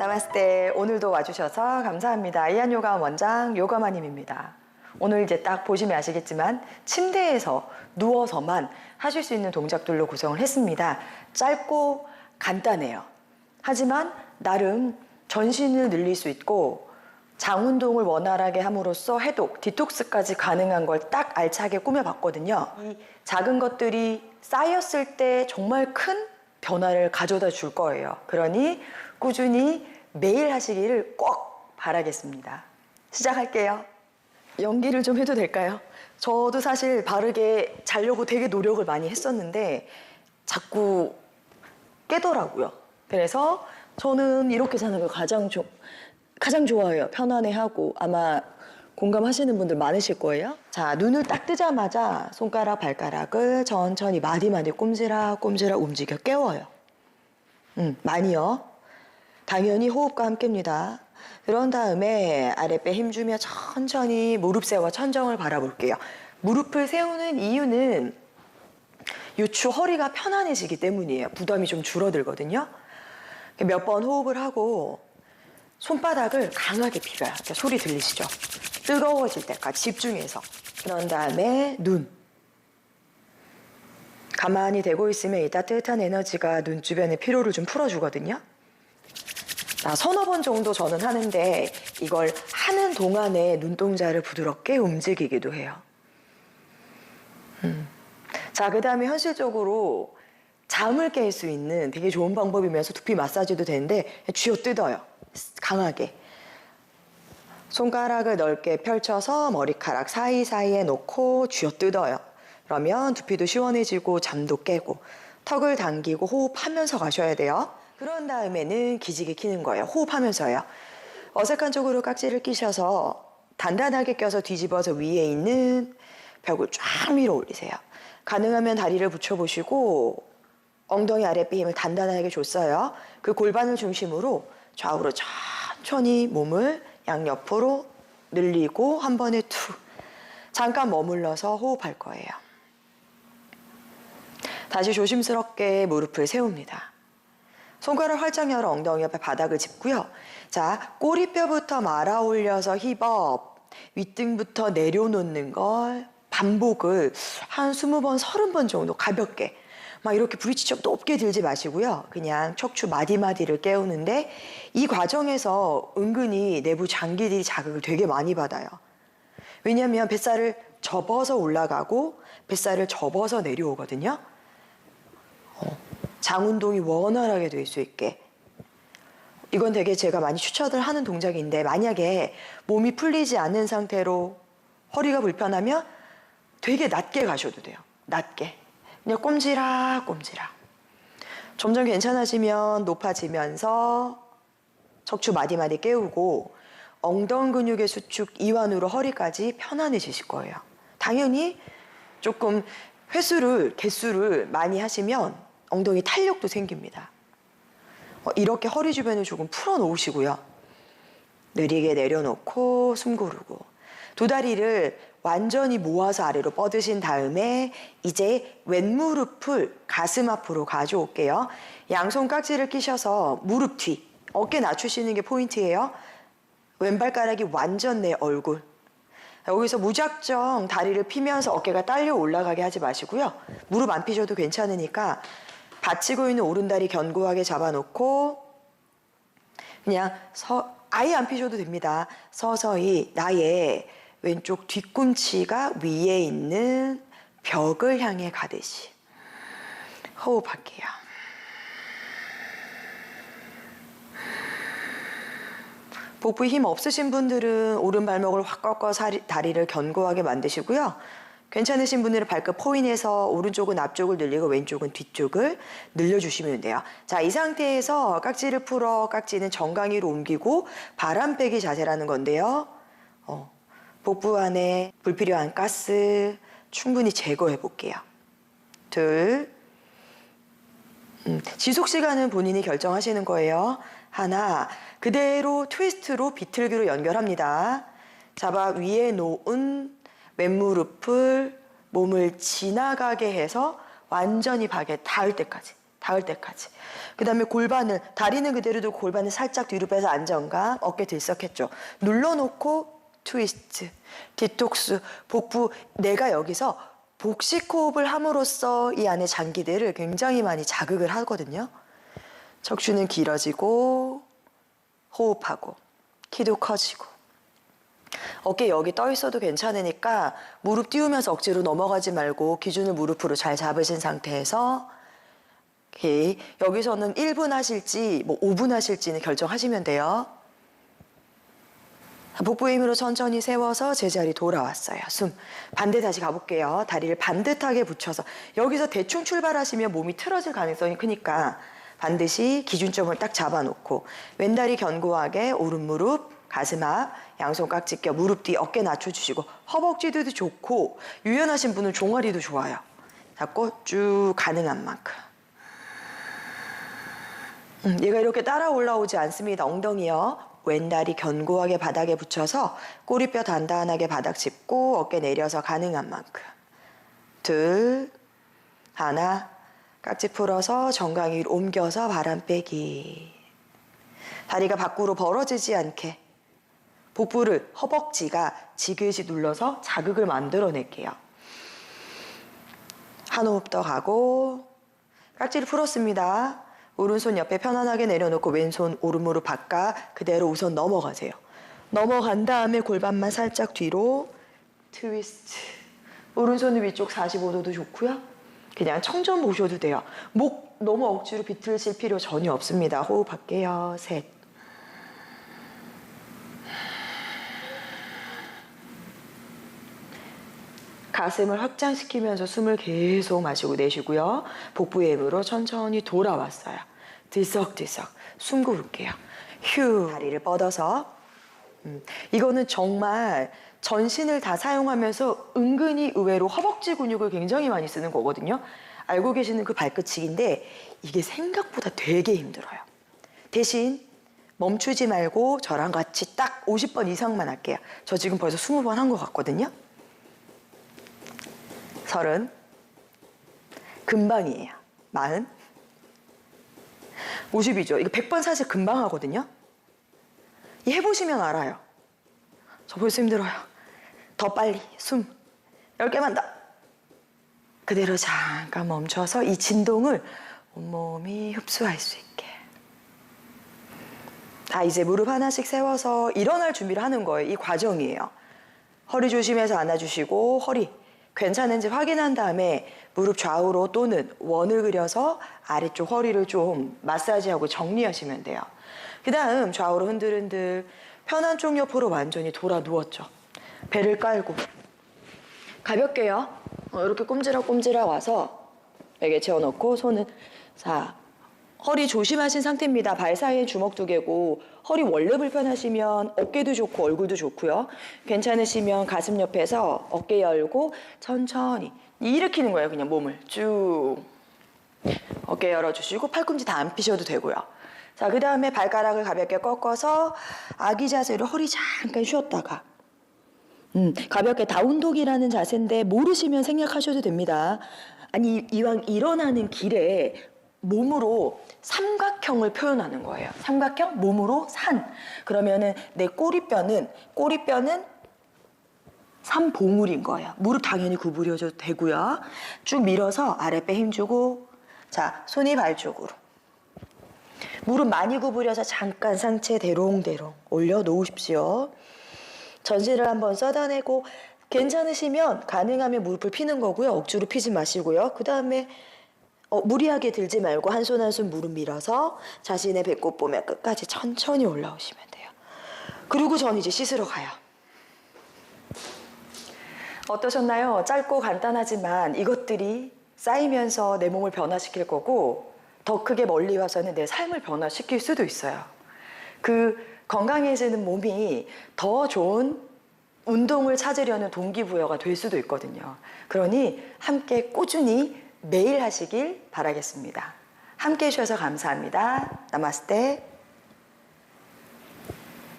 나마스테 오늘도 와주셔서 감사합니다. 이한 요가 원장 요가마님입니다. 오늘 이제 딱 보시면 아시겠지만 침대에서 누워서만 하실 수 있는 동작들로 구성을 했습니다. 짧고 간단해요. 하지만 나름 전신을 늘릴 수 있고 장 운동을 원활하게 함으로써 해독, 디톡스까지 가능한 걸 딱 알차게 꾸며봤거든요. 이 작은 것들이 쌓였을 때 정말 큰 변화를 가져다 줄 거예요. 그러니 꾸준히 매일 하시기를 꼭 바라겠습니다. 시작할게요. 연기를 좀 해도 될까요? 저도 사실 바르게 자려고 되게 노력을 많이 했었는데 자꾸 깨더라고요. 그래서 저는 이렇게 자는 걸 가장 좀 가장 좋아해요. 편안해하고 아마 공감하시는 분들 많으실 거예요. 자, 눈을 딱 뜨자마자 손가락, 발가락을 천천히 마디마디 꼼지락 꼼지락 움직여 깨워요. 음, 많이요. 당연히 호흡과 함께입니다. 그런 다음에 아랫배 힘주며 천천히 무릎 세워 천정을 바라볼게요. 무릎을 세우는 이유는 요추 허리가 편안해지기 때문이에요. 부담이 좀 줄어들거든요. 몇 번 호흡을 하고 손바닥을 강하게 비벼요. 이렇게 소리 들리시죠? 뜨거워질 때까지 집중해서. 그런 다음에 눈. 가만히 대고 있으면 이 따뜻한 에너지가 눈 주변의 피로를 좀 풀어주거든요. 자, 서너 번 정도 저는 하는데 이걸 하는 동안에 눈동자를 부드럽게 움직이기도 해요. 음. 자, 그 다음에 현실적으로 잠을 깰 수 있는 되게 좋은 방법이면서 두피 마사지도 되는데 쥐어 뜯어요. 강하게. 손가락을 넓게 펼쳐서 머리카락 사이사이에 놓고 쥐어 뜯어요. 그러면 두피도 시원해지고 잠도 깨고 턱을 당기고 호흡하면서 가셔야 돼요. 그런 다음에는 기지개 키는 거예요. 호흡하면서요. 어색한 쪽으로 깍지를 끼셔서 단단하게 껴서 뒤집어서 위에 있는 벽을 쫙 밀어 올리세요. 가능하면 다리를 붙여보시고 엉덩이 아랫배 힘을 단단하게 줬어요. 그 골반을 중심으로 좌우로 천천히 몸을 양옆으로 늘리고 한 번에 툭 잠깐 머물러서 호흡할 거예요. 다시 조심스럽게 무릎을 세웁니다. 손가락 활짝 열어 엉덩이 옆에 바닥을 짚고요. 자, 꼬리뼈부터 말아 올려서 힙업, 윗등부터 내려놓는 걸 반복을 한 20번, 30번 정도 가볍게 막 이렇게 좀 높게 들지 마시고요. 그냥 척추 마디마디를 깨우는데 이 과정에서 은근히 내부 장기들이 자극을 되게 많이 받아요. 왜냐하면 뱃살을 접어서 올라가고 뱃살을 접어서 내려오거든요. 어, 장 운동이 원활하게 될 수 있게. 이건 되게 제가 많이 추천을 하는 동작인데 만약에 몸이 풀리지 않는 상태로 허리가 불편하면 되게 낮게 가셔도 돼요. 낮게. 그냥 꼼지락 꼼지락. 점점 괜찮아지면 높아지면서 척추 마디마디 깨우고 엉덩 근육의 수축 이완으로 허리까지 편안해지실 거예요. 당연히 조금 횟수를 개수를 많이 하시면 엉덩이 탄력도 생깁니다. 어, 이렇게 허리 주변을 조금 풀어 놓으시고요. 느리게 내려놓고 숨 고르고 두 다리를 완전히 모아서 아래로 뻗으신 다음에 이제 왼무릎을 가슴 앞으로 가져올게요. 양손 깍지를 끼셔서 무릎 뒤, 어깨 낮추시는 게 포인트예요. 왼발가락이 완전 내 얼굴. 여기서 무작정 다리를 피면서 어깨가 딸려 올라가게 하지 마시고요. 무릎 안 피셔도 괜찮으니까 받치고 있는 오른다리 견고하게 잡아놓고 그냥 서, 아예 안 피셔도 됩니다. 서서히 나의 왼쪽 뒤꿈치가 위에 있는 벽을 향해 가듯이 호흡할게요. 복부 힘 없으신 분들은 오른 발목을 확 꺾어 다리를 견고하게 만드시고요. 괜찮으신 분들은 발끝 포인해서 오른쪽은 앞쪽을 늘리고 왼쪽은 뒤쪽을 늘려주시면 돼요. 자, 이 상태에서 깍지를 풀어 깍지는 정강이로 옮기고 바람 빼기 자세라는 건데요. 어, 복부 안에 불필요한 가스 충분히 제거해 볼게요. 둘, 음, 지속 시간은 본인이 결정하시는 거예요. 하나, 그대로 트위스트로 비틀기로 연결합니다. 잡아 위에 놓은 왼무릎을 몸을 지나가게 해서 완전히 박에 닿을 때까지. 닿을 때까지. 그 다음에 골반을, 다리는 그대로 두고 골반을 살짝 뒤로 빼서 안정감, 어깨 들썩했죠. 눌러놓고 트위스트, 디톡스, 복부. 내가 여기서 복식 호흡을 함으로써 이 안에 장기들을 굉장히 많이 자극을 하거든요. 척추는 길어지고, 호흡하고, 키도 커지고. 어깨 여기 떠 있어도 괜찮으니까 무릎 띄우면서 억지로 넘어가지 말고 기준을 무릎으로 잘 잡으신 상태에서 오케이. 여기서는 1분 하실지 뭐 5분 하실지는 결정하시면 돼요. 복부의 힘으로 천천히 세워서 제자리 돌아왔어요. 숨. 반대 다시 가볼게요. 다리를 반듯하게 붙여서 여기서 대충 출발하시면 몸이 틀어질 가능성이 크니까 반드시 기준점을 딱 잡아놓고 왼다리 견고하게 오른 무릎, 가슴 앞, 양손 깍지 껴 무릎 뒤 어깨 낮춰주시고 허벅지도 좋고 유연하신 분은 종아리도 좋아요. 잡고 쭉 가능한 만큼. 음, 얘가 이렇게 따라 올라오지 않습니다. 엉덩이요. 왼다리 견고하게 바닥에 붙여서 꼬리뼈 단단하게 바닥 짚고 어깨 내려서 가능한 만큼. 둘, 하나, 깍지 풀어서 정강 위로 옮겨서 바람 빼기. 다리가 밖으로 벌어지지 않게 복부를 허벅지가 지그시 눌러서 자극을 만들어낼게요. 한 호흡 더 가고 깍지를 풀었습니다. 오른손 옆에 편안하게 내려놓고 왼손 오른무릎 바깥 그대로 우선 넘어가세요. 넘어간 다음에 골반만 살짝 뒤로 트위스트. 오른손은 위쪽 45도도 좋고요. 그냥 청전 보셔도 돼요. 목 너무 억지로 비틀실 필요 전혀 없습니다. 호흡할게요. 셋. 가슴을 확장시키면서 숨을 계속 마시고 내쉬고요. 복부의 힘으로 천천히 돌아왔어요. 들썩들썩 숨 고를게요. 휴 다리를 뻗어서 음, 이거는 정말 전신을 다 사용하면서 은근히 의외로 허벅지 근육을 굉장히 많이 쓰는 거거든요. 알고 계시는 그 발끝치기인데 이게 생각보다 되게 힘들어요. 대신 멈추지 말고 저랑 같이 딱 50번 이상만 할게요. 저 지금 벌써 20번 한 것 같거든요. 서른, 금방이에요. 마흔, 50이죠. 이거 100번 사실 금방 하거든요. 이 해보시면 알아요. 저 벌써 힘들어요. 더 빨리, 숨. 10개만 더. 그대로 잠깐 멈춰서 이 진동을 온몸이 흡수할 수 있게. 자, 이제 무릎 하나씩 세워서 일어날 준비를 하는 거예요. 이 과정이에요. 허리 조심해서 안아주시고, 허리 괜찮은지 확인한 다음에 무릎 좌우로 또는 원을 그려서 아래쪽 허리를 좀 마사지하고 정리하시면 돼요. 그 다음 좌우로 흔들흔들 편한 쪽 옆으로 완전히 돌아 누웠죠. 배를 깔고 가볍게요. 어, 이렇게 꼼지락꼼지락 와서 베개 채워놓고 손은 자 허리 조심하신 상태입니다. 발 사이에 주먹 두 개고 허리 원래 불편하시면 어깨도 좋고 얼굴도 좋고요. 괜찮으시면 가슴 옆에서 어깨 열고 천천히 일으키는 거예요. 그냥 몸을 쭉 어깨 열어주시고 팔꿈치 다 안 피셔도 되고요. 자, 그 다음에 발가락을 가볍게 꺾어서 아기 자세로 허리 잠깐 쉬었다가 음, 가볍게 다운독이라는 자세인데 모르시면 생략하셔도 됩니다. 아니 이왕 일어나는 길에 몸으로 삼각형을 표현하는 거예요. 삼각형 몸으로 산. 그러면은 내 꼬리뼈는 꼬리뼈는 삼봉울인 거예요. 무릎 당연히 구부려줘도 되고요. 쭉 밀어서 아랫배 힘주고 자 손이 발 쪽으로 무릎 많이 구부려서 잠깐 상체 대롱대롱 올려 놓으십시오. 전신을 한번 쏟아내고 괜찮으시면 가능하면 무릎을 피는 거고요. 억지로 피지 마시고요. 그 다음에 어, 무리하게 들지 말고 한 손 한 손 무릎 밀어서 자신의 배꼽 보면 끝까지 천천히 올라오시면 돼요. 그리고 전 이제 씻으러 가요. 어떠셨나요? 짧고 간단하지만 이것들이 쌓이면서 내 몸을 변화시킬 거고 더 크게 멀리 와서는 내 삶을 변화시킬 수도 있어요. 그 건강해지는 몸이 더 좋은 운동을 찾으려는 동기부여가 될 수도 있거든요. 그러니 함께 꾸준히 매일 하시길 바라겠습니다. 함께 해주셔서 감사합니다. 나마스테.